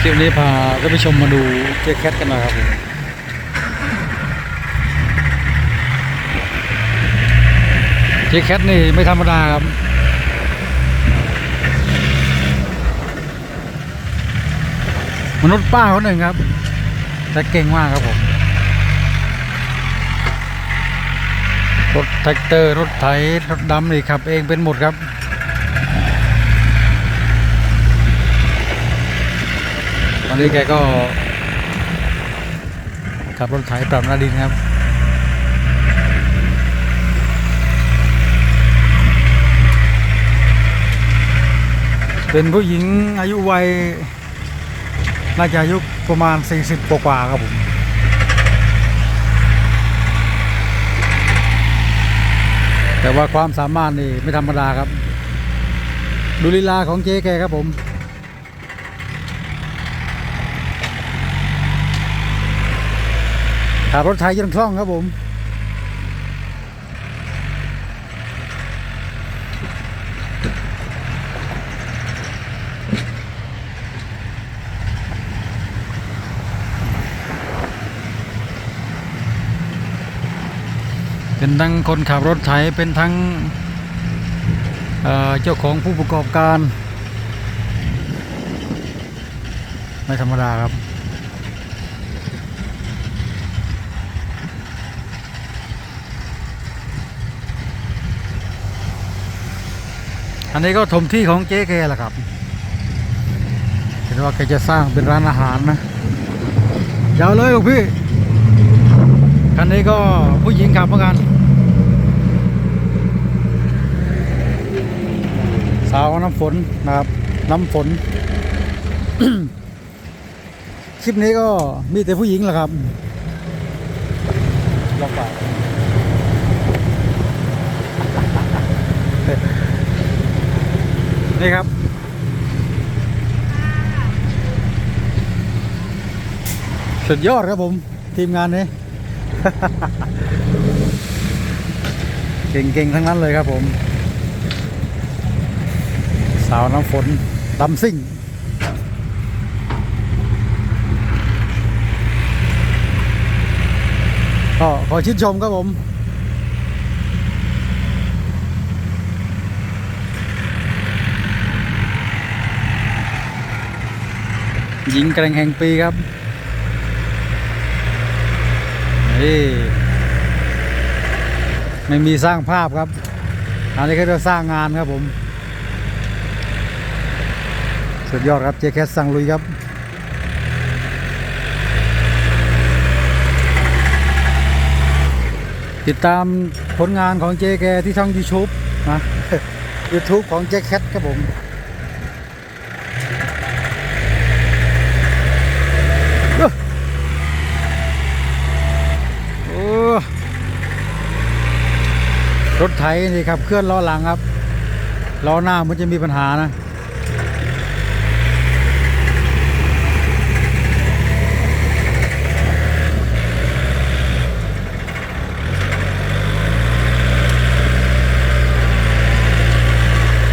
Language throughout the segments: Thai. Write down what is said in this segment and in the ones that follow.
คลิปนี้พาท่านผู้ชมมาดูเจ๊แคทกันนะครับผมเจ๊แคทนี่ไม่ธรรมดาครับมนุษย์ป้าคนหนึ่งครับ แต่เก่งมากครับผม รถแท็กเตอร์ รถไถรถดำนี่ขับเองเป็นหมดครับ อนนี้แกก็ ขับรถไถปรับหน้าดินครับเป็นผู้หญิงอายุวัยน่าจะอายุประมาณ 40 กว่าครับผมแต่ว่าความสามารถนี่ไม่ธรรมดาครับ ดูลีลาของเจ๊แกครับผม ขับรถไถยนต์คล่องครับผม เป็นทั้งคนขับรถไถเป็นทั้งเเจ้าของผู้ประกอบการ ไม่ธรรมดาครับ อันนี้ก็ถมที่ของเจ๊แกแหละครับ เห็นว่าแกจะสร้างเป็นร้านอาหารนะยาวเลยลูกพี่ คันนี้ก็ผู้หญิงขับเหมือนกัน สาวน้ำฝนนะครับ น้ำฝน คลิปนี้ก็มีแต่ผู้หญิงแหละครับลองไป นี่ครับ สุดยอดครับผม ทีมงานนี้ เก่งๆ ทั้งนั้นเลยครับผม สาวน้ำฝนดำซิ่งก็ขอชื่นชมครับผม หญิงแกร่งแห่งปีครับนี่ไม่มีสร้างภาพครับ อันนี้ก็จะสร้างงานครับผม สุดยอดครับเจแคสสั่งลุยครับติดตามผลงานของเจแกที่ช่อง YouTube นะ YouTube ของเจแคทครับผม โอ้ รถไถนี่ครับเคลื่อนล้อหลังครับล้อหน้ามันจะมีปัญหานะ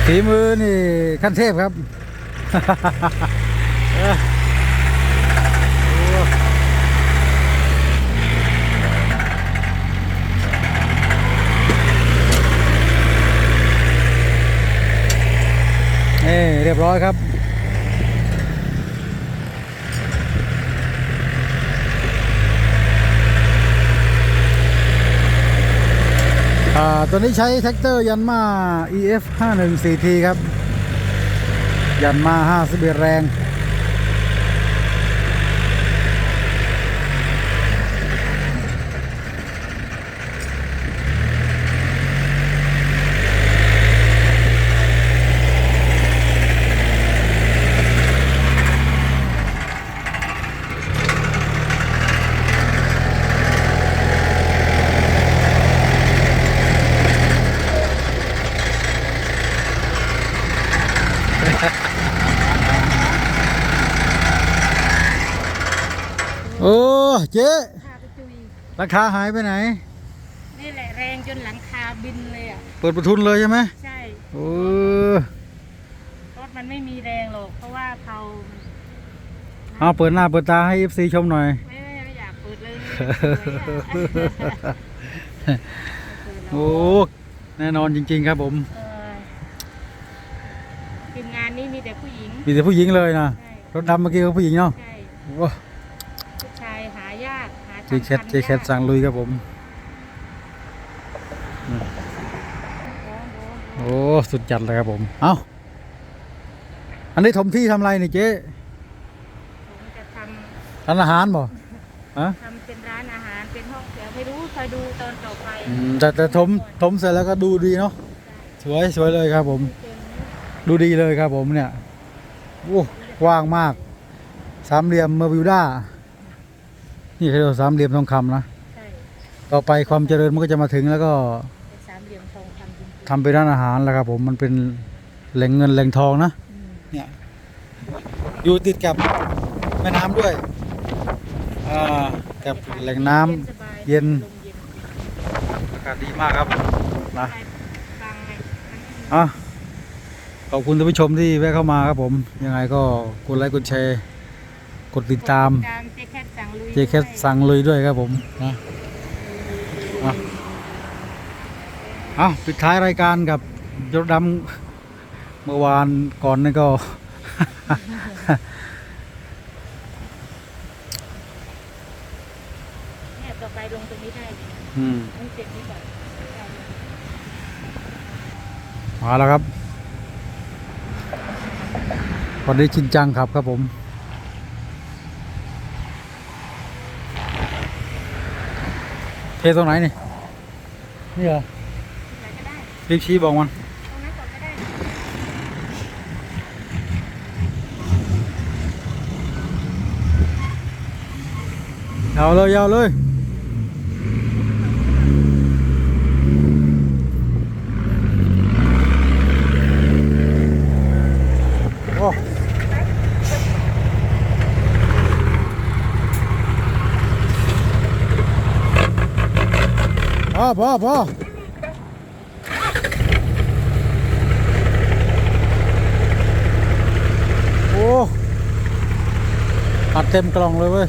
ฝีมือนี่ขั้นเทพครับ เออโอ้นี่เรี ยบร้อยครับอ่าตัวนี้ใช้แท็กเตอร์ยันมา EF 51 4T ครับ ยันมา51แรง โอ้เจ๊พาไปจุยราคาหายไปไหน นี่แหละแรงจนหลังคาบินเลยอะ เปิดประทุนเลยใช่ไหมใช่โอ้รถมันไม่มีแรงหรอกเพราะว่าเผาเอาเปิดหน้าเปิดตาให้ FC ชมหน่อย ไม่ไม่ไม่อยากเปิดเลยโอ้แน่นอนจริง ๆ ครับผมเออทีมงานนี้มีแต่ผู้หญิงมีแต่ผู้หญิงเลยนะใช่รถดำเมื่อกี้ก็ผู้หญิงเนาะใช่ ว้า ผู้ชายหายากหา เจทำแคทพันเจแคทยากสั่งลุยครับผมโอ้โหโอ้สุดจัดเลยครับผม เอ้า อันนี้ถมที่ทำอะไรนี่เจ๊ผมจะทร้านอาหารบ่ฮะำทำเป็นร้านอาหารเป็นห้องแถวไม่รู้คอยดูตอนต่อไปอืมแต่แต่ถมถมเสร็จแล้วก็ดูดีเนาะสวยสวยเลยครับผม เป็นดูดีเลยครับผมเนี่ยโอ้กว้างมาก สามเหลี่ยมเมอร์วิวด้า นี่เขาเรียกว่าสามเหลี่ยมทองคำนะ ใช่ต่อไปความเจริญมันก็จะมาถึงแล้วก็เป็นสามเหลี่ยมทองคำจริงทำเป็นร้านอาหารแล้วครับผมมันเป็นแหล่งเงินแหล่งทองนะ ๆอืมเนี่ยอยู่ติดกับแม่น้ำด้วย อ่ากับแหล่งน้ำสบายเย็น ลมเย็นอากาศดีมากครับนะไปฟังไงอะขอบคุณท่านผู้ชมที่แวะเข้ามาครับผม ยังไงก็กดไลค์กดแชร์ กดติดตาม ตามเจ๊แคทสั่งลุย เจแคสสั่งเลยด้วยครับผมนะอะเอาปิดท้ายรายการกับยศดำเมื่อวานก่อนนี่ก็ เนี่ยต่อไปลงตรงนี้ได้อืมต้องเสร็จนี้ก่อนได้มาแล้วครับวันนี้ชินจังครับครับผม เทตรงไหนนี่ นี่เหรอไหนก็ได้รีบชี้บอกมันตรงนั้นก่อนก็ได้ยาวเลยยาวเลย อพอพอโอ้อัดเต็มกล่องเลยเว้ย